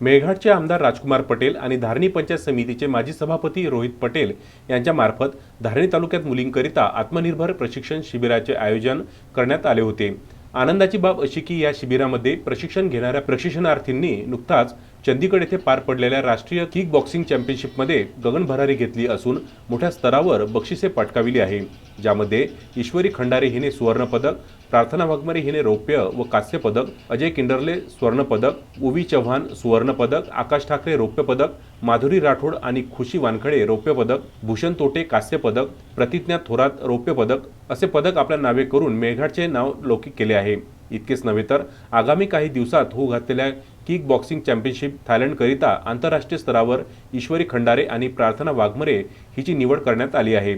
मेळघाटचे आमदार राजकुमार पटेल आणि धारणी पंचायत समितीचे माजी सभापती रोहित पटेल यांच्या मार्फत धारणी तालुक्यात मुलींकरिता आत्मनिर्भर प्रशिक्षण शिबिराचे आयोजन करण्यात आले होते. आनंदाची बाब अशी की या शिबिरामध्ये प्रशिक्षण घेणाऱ्या प्रशिक्षणार्थींनी नुकताच चंदीगड येथे पार पडलेल्या राष्ट्रीय किक बॉक्सिंग चॅम्पियनशिपमध्ये गगनभरारी घेतली असून मोठ्या स्तरावर बक्षिसे पटकाविली आहे. ज्यामध्ये ईश्वरी खंडारे हिने सुवर्णपदक प्रार्थना वाघमारे हिने रौप्य व कांस्य पदक अजय किंडरले स्वर्णपदक उवी चव्हाण सुवर्णपदक आकाश ठाकरे रौप्य पदक माधुरी राठोड आणि खुशी वानखडे रौप्य पदक भूषण तोटे कांस्य पदक प्रतिज्ञा थोरात रौप्य पदक असे पदक आपल्या नावे करून मेळघाटचे नाव लौकिक केले आहे. इतकेच नव्हे तर आगामी काही दिवसात होऊ घातलेल्या किक बॉक्सिंग चॅम्पियनशिप थायलंडकरिता आंतरराष्ट्रीय स्तरावर ईश्वरी खंडारे आणि प्रार्थना वाघमरे हिची निवड करण्यात आली आहे.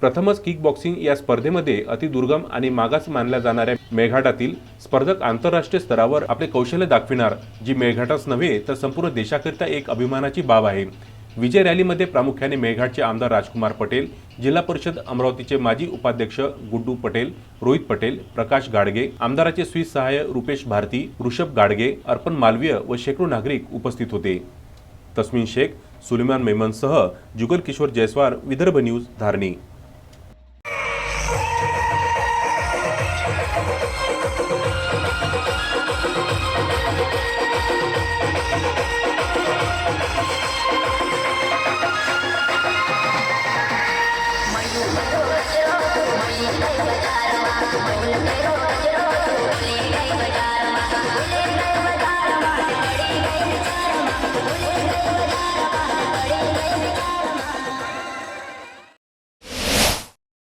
प्रथमच किक बॉक्सिंग या स्पर्धेमध्ये अतिदुर्गम आणि मागास मानल्या जाणाऱ्या मेळघाटातील स्पर्धक आंतरराष्ट्रीय स्तरावर आपले कौशल्य दाखविणार जी मेळघाटाच नव्हे तर संपूर्ण देशाकरिता एक अभिमानाची बाब आहे. विजय रॅलीमध्ये प्रामुख्याने मेळघाटचे आमदार राजकुमार पटेल जिल्हा परिषद अमरावतीचे माजी उपाध्यक्ष गुड्डू पटेल रोहित पटेल प्रकाश गाडगे आमदाराचे स्वीस सहाय्य रुपेश भारती ऋषभ गाडगे अर्पण मालवीय व शेकडो नागरिक उपस्थित होते. तस्मिन शेख सुलेमान मेमनसह जुगल किशोर जयस्वार विदर्भ न्यूज धारणी.